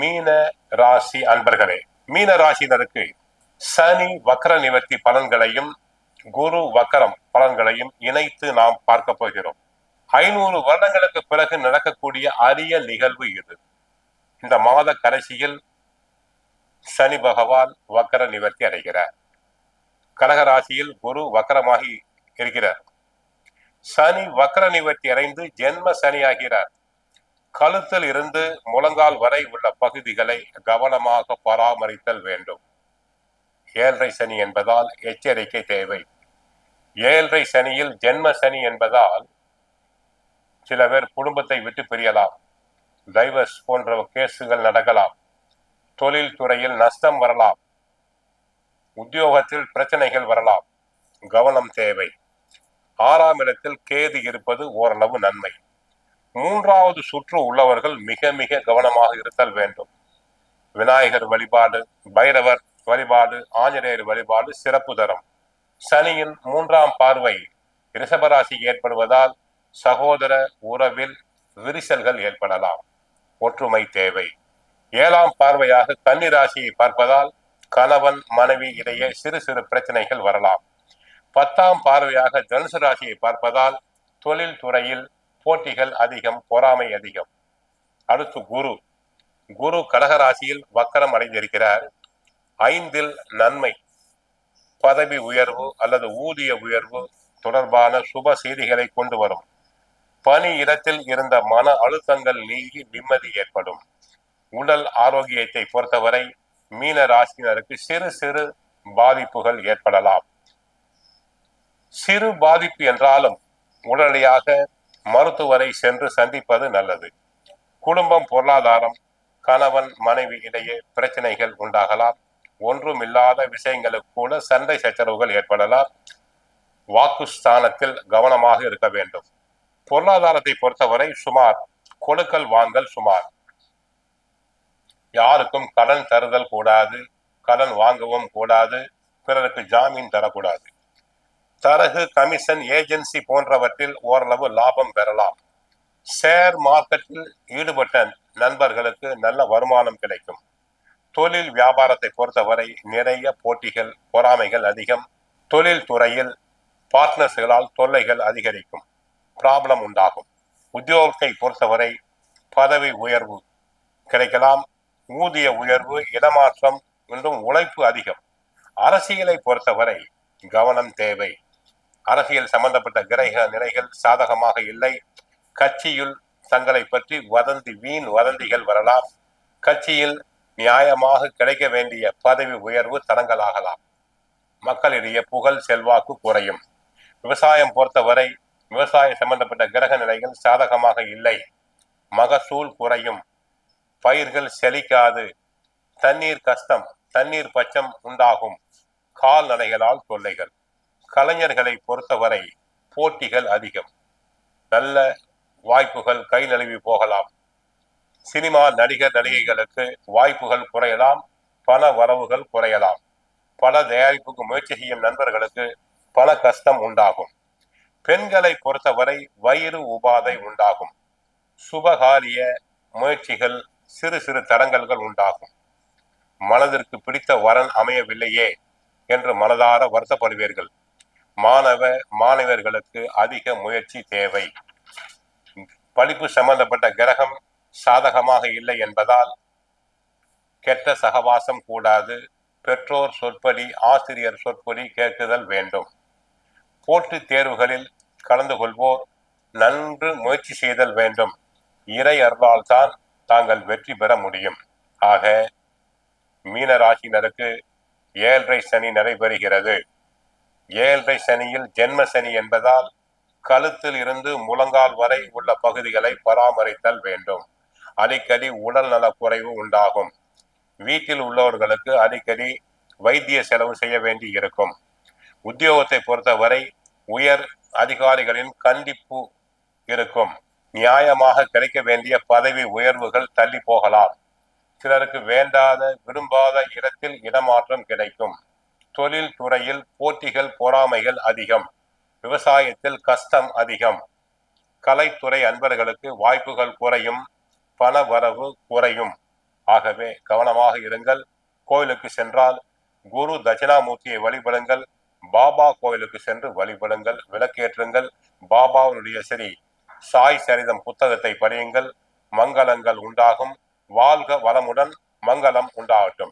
மீன ராசி அன்பர்களே மீன ராசினருக்கு சனி வக்கர நிவர்த்தி பலன்களையும் குரு வக்கரம் பலன்களையும் இணைத்து நாம் பார்க்க போகிறோம். ஐநூறு வருடங்களுக்கு பிறகு நடக்கக்கூடிய அரிய நிகழ்வு இது. இந்த மாத கடைசியில் சனி பகவான் வக்கர நிவர்த்தி அடைகிறார். கடகராசியில் குரு வக்கரமாகி இருக்கிறார். சனி வக்கர நிவர்த்தி அடைந்து ஜென்ம சனி ஆகிறார் கழுத்தில் இருந்து முழங்கால் வரை உள்ள பகுதிகளை கவனமாக பராமரித்தல் வேண்டும். ஏழரை சனி என்பதால் எச்சரிக்கை தேவை. ஏழரை சனியில் ஜென்ம சனி என்பதால் சில பேர் குடும்பத்தை விட்டு பிரியலாம். டைவர்ஸ் போன்ற கேசுகள் நடக்கலாம். தொழில் துறையில் நஷ்டம் வரலாம். உத்தியோகத்தில் பிரச்சனைகள் வரலாம். கவனம் தேவை. ஆறாம் இடத்தில் கேது இருப்பது ஓரளவு நன்மை. மூன்றாவது சுற்று உள்ளவர்கள் மிக மிக கவனமாக இருத்தல் வேண்டும். விநாயகர் வழிபாடு பைரவர் வழிபாடு ஆஞ்சநேயர் வழிபாடு சிறப்பு தரம். சனியின் மூன்றாம் பார்வை ரிஷபராசி ஏற்படுவதால் சகோதர உறவில் விரிசல்கள் ஏற்படலாம். ஒற்றுமை தேவை. ஏழாம் பார்வையாக கன்னிராசியை பார்ப்பதால் கணவன் மனைவி இடையே சிறு சிறு பிரச்சனைகள் வரலாம். பத்தாம் பார்வையாக தனுசு ராசியை பார்ப்பதால் தொழில் துறையில் போட்டிகள் அதிகம் பொறாமை அதிகம். அடுத்து குரு. குரு கடகராசியில் வக்கரம் அடைந்திருக்கிறார். ஐந்தில் நன்மை. பதவி உயர்வு அல்லது ஊதிய உயர்வு தொடர்பான சுப செய்திகளை கொண்டு வரும். பணி இடத்தில் இருந்த மன அழுத்தங்கள் நீங்கி நிம்மதி ஏற்படும். உடல் ஆரோக்கியத்தை பொறுத்தவரை மீன ராசினருக்கு சிறு சிறு பாதிப்புகள் ஏற்படலாம். சிறு பாதிப்பு என்றாலும் உடனடியாக மருத்துவரை சென்று சந்திப்பது நல்லது. குடும்பம் பொருளாதாரம் கணவன் மனைவி இடையே பிரச்சனைகள் உண்டாகலாம். ஒன்றுமில்லாத விஷயங்களுக்கு கூட சண்டை சச்சரவுகள் ஏற்படலாம். வாக்குஸ்தானத்தில் கவனமாக இருக்க வேண்டும். பொருளாதாரத்தை பொறுத்தவரை சுமார் கொடுக்கல் வாங்கல் சுமார். யாருக்கும் கடன் தருதல் கூடாது கடன் வாங்கவும் கூடாது பிறருக்கு ஜாமீன் தரக்கூடாது. தரகு கமிஷன் ஏஜென்சி போன்றவற்றில் ஓரளவு லாபம் பெறலாம். ஷேர் மார்க்கெட்டில் ஈடுபட்ட நண்பர்களுக்கு நல்ல வருமானம் கிடைக்கும். தொழில் வியாபாரத்தை பொறுத்தவரை நிறைய போட்டிகள் பொறாமைகள் அதிகம். தொழில் துறையில் பார்ட்னர்ஸ்களால் தொல்லைகள் அதிகரிக்கும். ப்ராப்ளம் உண்டாகும். உத்தியோகத்தை பொறுத்தவரை பதவி உயர்வு கிடைக்கலாம். ஊதிய உயர்வு இடமாற்றம் என்றும் உழைப்பு அதிகம். அரசியலை பொறுத்தவரை கவனம் தேவை. அரசியல் சம்பந்தப்பட்ட கிரக நிலைகள் சாதகமாக இல்லை. கட்சியில் தங்களை பற்றி வதந்தி வீண் வதந்திகள் வரலாம். கட்சியில் நியாயமாக கிடைக்க வேண்டிய பதவி உயர்வு தடங்கலாகலாம் மக்களிடையே புகழ் செல்வாக்கு குறையும். விவசாயம் பொறுத்தவரை விவசாய சம்பந்தப்பட்ட கிரக நிலைகள் சாதகமாக இல்லை. மகசூல் குறையும். பயிர்கள் செழிக்காது. தண்ணீர் கஷ்டம் தண்ணீர் பச்சம் உண்டாகும். கால்நடைகளால் தொல்லைகள் கலைஞர்களை பொறுத்தவரை போட்டிகள் அதிகம். நல்ல வாய்ப்புகள் கை நழுவி போகலாம். சினிமா நடிகர் நடிகைகளுக்கு வாய்ப்புகள் குறையலாம். பல வரவுகள் குறையலாம். பல தயாரிப்புக்கு முயற்சி செய்யும் நண்பர்களுக்கு பல கஷ்டம் உண்டாகும். பெண்களை பொறுத்தவரை வயிறு உபாதை உண்டாகும். சுபகாரிய முயற்சிகள் சிறு சிறு தடங்கல்கள் உண்டாகும். மனதிற்கு பிடித்த வரன் அமையவில்லையே என்று மனதார வருத்தப்படுவீர்கள். மாணவ மாணவர்களுக்கு அதிக முயற்சி தேவை. படிப்பு சம்பந்தப்பட்ட கிரகம் சாதகமாக இல்லை என்பதால் கெட்ட சகவாசம் கூடாது. பெற்றோர் சொற்படி ஆசிரியர் சொற்படி கேட்குதல் வேண்டும். போட்டித் தேர்வுகளில் கலந்து கொள்வோர் நன்று முயற்சி செய்தல் வேண்டும். இறை அருளால் தான் தாங்கள் வெற்றி பெற முடியும். ஆக மீனராசினருக்கு ஏழரை சனி நடைபெறுகிறது. ஏழரை சனியில் ஜென்ம சனி என்பதால் கழுத்தில் இருந்து முழங்கால் வரை உள்ள பகுதிகளை பராமரித்தல் வேண்டும். அடிக்கடி உடல் நலக்குறைவு குறைவு உண்டாகும். வீட்டில் உள்ளவர்களுக்கு அடிக்கடி வைத்திய செலவு செய்ய வேண்டி இருக்கும். உத்தியோகத்தை பொறுத்தவரை உயர் அதிகாரிகளின் கண்டிப்பு இருக்கும். நியாயமாக கிடைக்க வேண்டிய பதவி உயர்வுகள் தள்ளி போகலாம். சிலருக்கு வேண்டாத விரும்பாத இடத்தில் இடமாற்றம் கிடைக்கும். தொழில் துறையில் போட்டிகள் பொறாமைகள் அதிகம் விவசாயத்தில் கஷ்டம் அதிகம். கலைத்துறை அன்பர்களுக்கு வாய்ப்புகள் குறையும் பண வரவு குறையும். ஆகவே கவனமாக இருங்கள். கோயிலுக்கு சென்றால் குரு தட்சிணாமூர்த்தியை வழிபடுங்கள். பாபா கோயிலுக்கு சென்று வழிபடுங்கள் விளக்கேற்றுங்கள். பாபாவுடைய சரி சாய் சரிதம் புத்தகத்தை படியுங்கள். மங்களங்கள் உண்டாகும். வாழ்க வளமுடன் மங்களம் உண்டாகட்டும்.